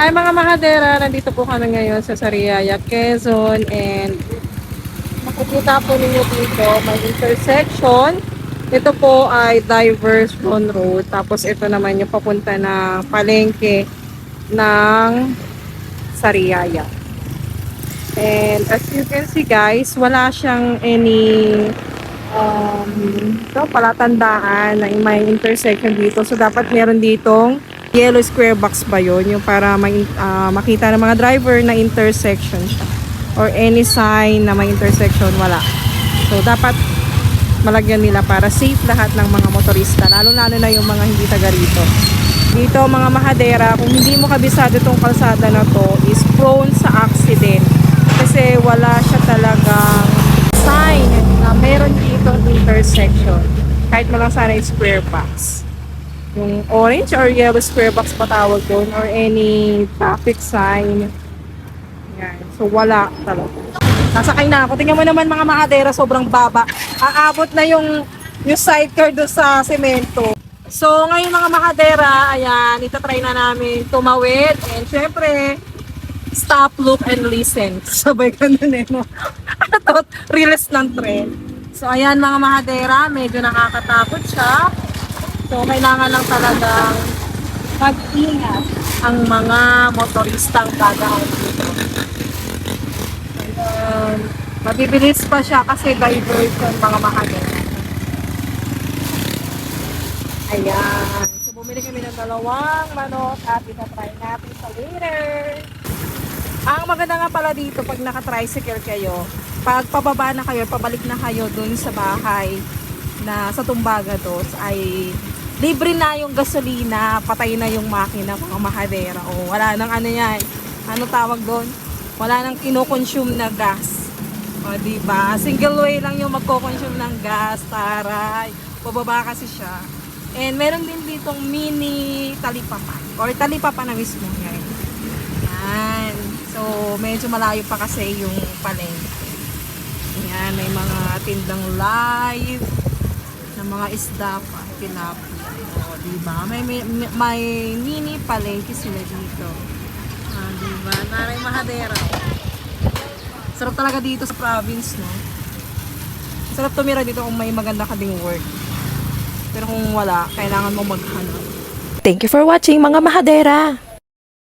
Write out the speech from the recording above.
Hi mga mahadera, nandito po kami ngayon sa Sariaya, Quezon and makikita po ninyo dito may intersection. Ito po ay diverse Ron Road. Tapos ito naman yung papunta na palengke ng Sariaya. And as you can see guys, wala siyang any um, ito, palatandaan na may intersection dito. So dapat meron ditong yellow square box ba yun? Yung para may, ah, makita ng mga driver na intersection siya. Or any sign na may intersection, wala. So dapat malagyan nila para safe lahat ng mga motorista. Lalo-lalo na yung mga hindi taga rito. Dito mga mahadera, kung hindi mo kabisado itong kalsada na to, is prone sa accident. Kasi wala siya talagang sign na meron ditong intersection. Kahit mo lang sana square box. Yung orange or yellow square box pa tawag doon or any traffic sign. Yan. So wala talaga. Nasakay na ako. Tingnan mo naman mga mahadera, sobrang baba. Aabot na yung, yung sidecar doon sa semento. So, ngayon mga mahadera, ayan, itatry na namin tumawid. And syempre, stop, look, and listen. Sabay ganun eh, no? Release ng trend. So, ayan mga mahadera, medyo nakakatakot siya. So, kailangan lang talagang mag-ingat ang mga motoristang gagaan dito. Um, mabibilis pa siya kasi diversion mga mahadera. Ayan. So, bumili kami ng dalawang manok at itatry natin sa later. Ang maganda nga pala dito pag naka-tricycle kayo, pag pababa na kayo, pabalik na kayo dun sa bahay na sa Tumbaga dos ay libre na yung gasolina, patay na yung makina, mga mahadera. O wala nang ano yan, ano tawag doon? Wala nang kinoconsume na gas. O di ba? Single way lang yung magko-consume ng gas, taray. Pababa kasi siya. And meron din ditong mini talipapan or talipapan na mismo yan. Yan. So, medyo malayo pa kasi yung palengke. Yan, may mga tindang live na mga isda pa, tilapia. O, diba? May, may, may mini palengke sila dito. Ah, diba? Naray Mahadera. Sarap talaga dito sa province, no? Sarap tumira dito kung may maganda ka ding work. Pero kung wala, kailangan mo maghanap. Thank you for watching mga mahadera!